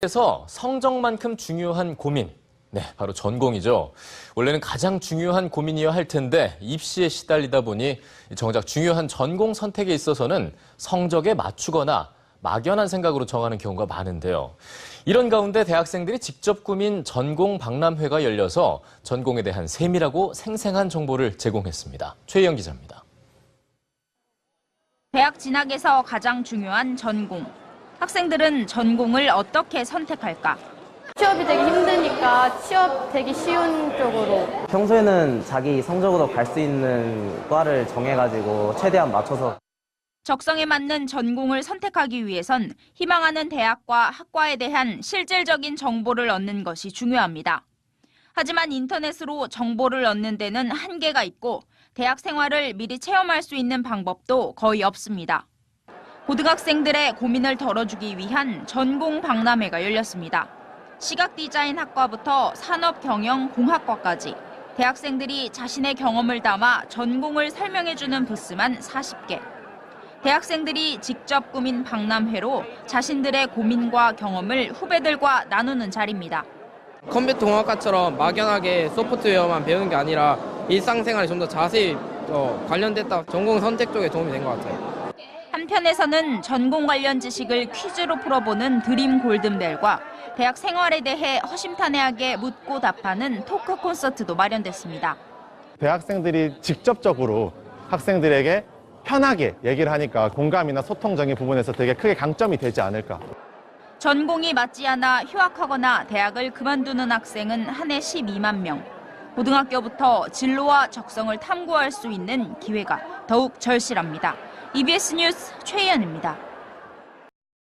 그래서 성적만큼 중요한 고민. 네, 바로 전공이죠. 원래는 가장 중요한 고민이어야 할 텐데 입시에 시달리다 보니 정작 중요한 전공 선택에 있어서는 성적에 맞추거나 막연한 생각으로 정하는 경우가 많은데요. 이런 가운데 대학생들이 직접 꾸민 전공 박람회가 열려서 전공에 대한 세밀하고 생생한 정보를 제공했습니다. 최희영 기자입니다. 대학 진학에서 가장 중요한 전공. 학생들은 전공을 어떻게 선택할까? 취업이 되게 힘드니까 취업 되기 쉬운 쪽으로 평소에는 자기 성적으로 갈 수 있는 과를 정해가지고 최대한 맞춰서 적성에 맞는 전공을 선택하기 위해선 희망하는 대학과 학과에 대한 실질적인 정보를 얻는 것이 중요합니다. 하지만 인터넷으로 정보를 얻는 데는 한계가 있고 대학 생활을 미리 체험할 수 있는 방법도 거의 없습니다. 고등학생들의 고민을 덜어주기 위한 전공 박람회가 열렸습니다. 시각 디자인 학과부터 산업 경영 공학과까지 대학생들이 자신의 경험을 담아 전공을 설명해주는 부스만 40개. 대학생들이 직접 꾸민 박람회로 자신들의 고민과 경험을 후배들과 나누는 자리입니다. 컴퓨터 공학과처럼 막연하게 소프트웨어만 배우는 게 아니라 일상생활에 좀 더 자세히 어, 관련됐다 전공 선택 쪽에 도움이 된 것 같아요. 한편에서는 전공 관련 지식을 퀴즈로 풀어보는 드림 골든벨과 대학 생활에 대해 허심탄회하게 묻고 답하는 토크 콘서트도 마련됐습니다. 대학생들이 직접적으로 학생들에게 편하게 얘기를 하니까 공감이나 소통적인 부분에서 되게 크게 강점이 되지 않을까. 전공이 맞지 않아 휴학하거나 대학을 그만두는 학생은 한 해 12만 명. 고등학교부터 진로와 적성을 탐구할 수 있는 기회가 더욱 절실합니다. EBS 뉴스 최희연입니다.